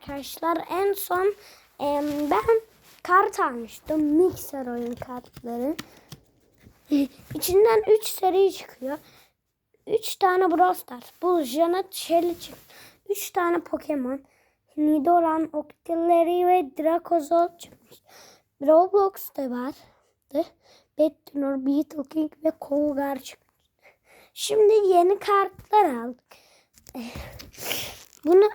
arkadaşlar en son em, ben kart almıştım. Mikser oyun kartları. İçinden 3 seri çıkıyor. 3 tane Brawl Stars. Bu Janet Shelly çıktı. 3 tane Pokemon. Nidoran, Octillery ve Dracozolt çıkmış. Roblox da vardı. Betnor, Beetle King ve Kolgar çıkmış. Şimdi yeni kartlar aldık.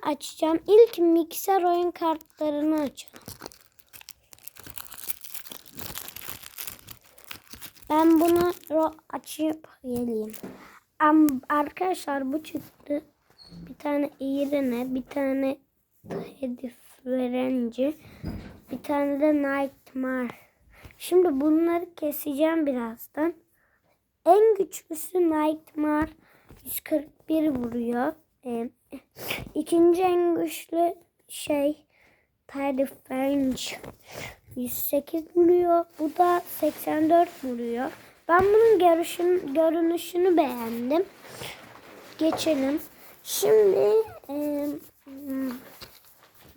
Açacağım. İlk mikser oyun kartlarını açalım. Ben bunu açıp geleyim. Am arkadaşlar bu çıktı. Bir tane iğrene, bir tane hedef verenci, bir tane de nightmare. Şimdi bunları keseceğim birazdan. En güçlüsü Nightmare 141 vuruyor. Ee, ikinci en güçlü şey Tide French 108 vuruyor. Bu da 84 vuruyor. Ben bunun görüşün, görünüşünü beğendim. Geçelim. Şimdi e,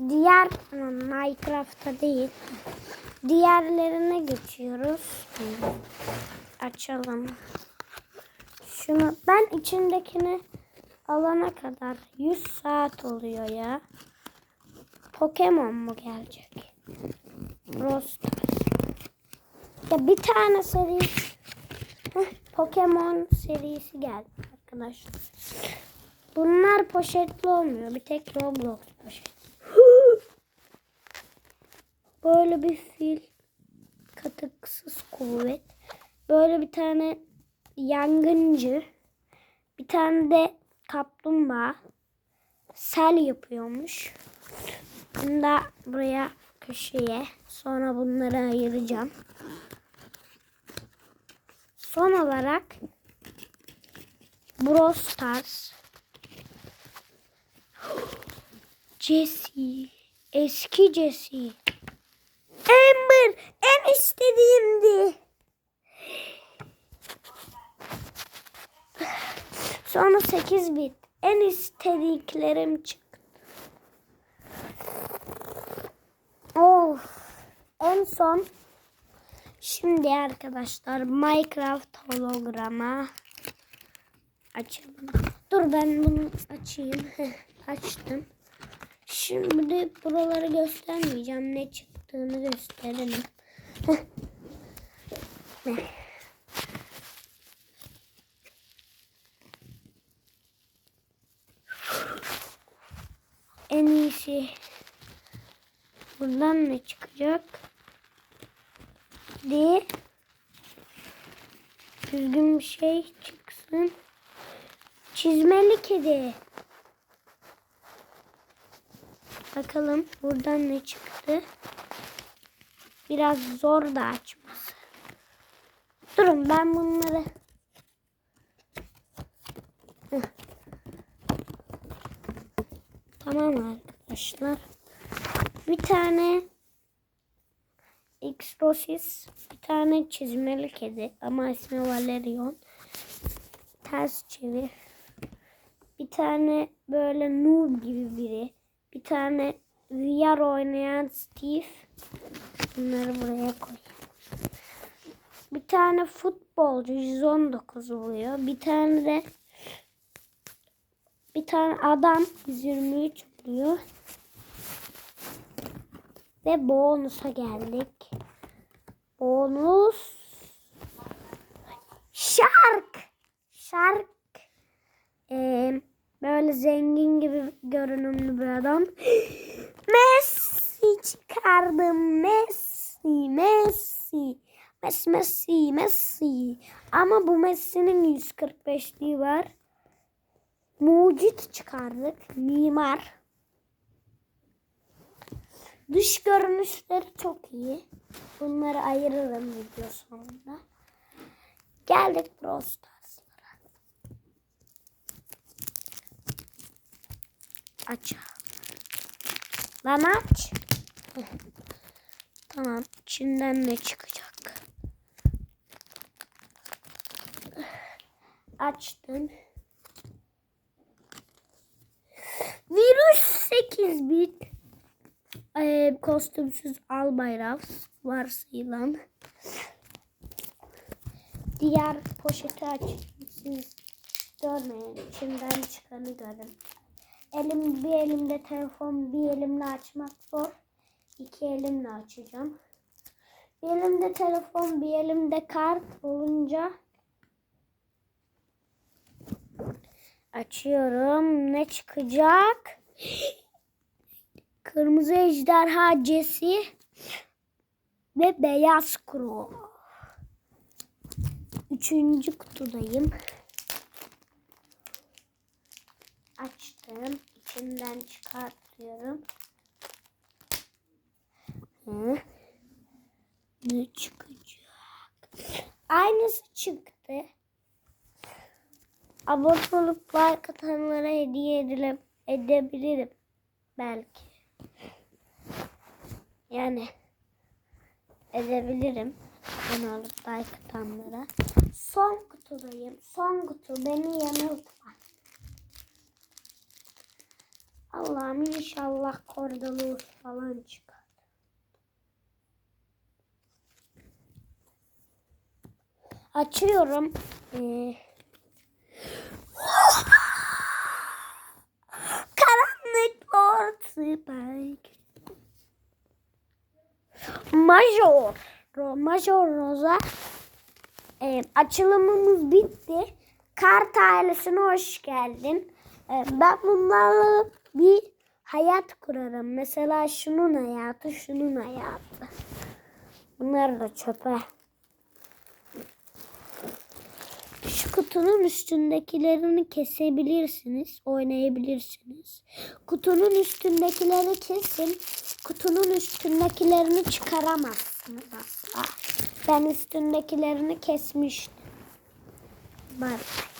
diğer Minecraft'ta değil. Diğerlerine geçiyoruz. Açalım. Şunu ben içindekini alana kadar 100 saat oluyor ya. Pokemon mu gelecek? Rostar. Ya bir tane seri Heh, Pokemon serisi geldi arkadaşlar. Bunlar poşetli olmuyor. Bir tek Roblox poşet. Böyle bir fil katıksız kuvvet. Böyle bir tane yangıncı. Bir tane de kaplumbağa. Sel yapıyormuş. Bunu da buraya köşeye. Sonra bunları ayıracağım. Son olarak Brawl Stars. Jesse. Eski Jesse. Amber en istediğimdi. Sonra 8 bit. En istediklerim çıktı. Of. En son şimdi arkadaşlar Minecraft holograma açalım. Dur ben bunu açayım. Açtım. Şimdi buraları göstermeyeceğim. Ne çıktığını gösterelim. En iyisi. Buradan ne çıkacak? Diye düzgün bir şey çıksın. Çizmeli kedi. Bakalım buradan ne çıktı. Biraz zor da açması. Durun ben bunları Heh. Tamam arkadaşlar. Bir tane X-Rosis, bir tane çizmeli kedi ama ismi Valerion. Ters çevir. Bir tane böyle noob gibi biri. Bir tane VR oynayan Steve. Bunları buraya koy. Bir tane futbolcu 119 oluyor. Bir tane de bir tane adam 123 oluyor. Ve bonusa geldik. Bonus. Shark. Shark. Ee, böyle zengin gibi görünümlü bir adam. Messi çıkardım. Messi. Messi. Messi. Messi. Messi. Ama bu Messi'nin 145'liği var. Mucit çıkardık. Mimar. Dış görünüşleri çok iyi. Bunları ayırırım video sonunda. Geldik Brawl Stars'lara. Aç. Lan aç. tamam. İçinden ne çıkacak? Açtım. Virüs 8 bit. E, kostümsüz albay varsayılan. Diğer poşeti açayım. Siz görmeyin. İçinden çıkanı görün. Elim bir elimde telefon, bir elimle açmak zor. İki elimle açacağım. Bir elimde telefon, bir elimde kart olunca açıyorum. Ne çıkacak? Kırmızı ejderha Jesse ve beyaz kuro. Üçüncü kutudayım. Açtım. İçinden çıkartıyorum. Hı. Ne çıkacak? Aynısı çıktı. Abone olup like hediye edilip edebilirim. Belki. Yani edebilirim. Olup like atanlara. Son kutudayım. Son kutu. Beni yanıltma. Allah'ım inşallah kordalus falan çıkar. Açıyorum. Ee, Karanlık Lord Spike. Major. Major Rosa. Ee, açılımımız bitti. Kart ailesine hoş geldin. Ee, ben bunlarla bir hayat kurarım. Mesela şunun hayatı, şunun hayatı. Bunları da çöpe. Kutunun üstündekilerini kesebilirsiniz, oynayabilirsiniz. Kutunun üstündekileri kesin, kutunun üstündekilerini çıkaramazsınız asla. Ben üstündekilerini kesmiştim. Bye.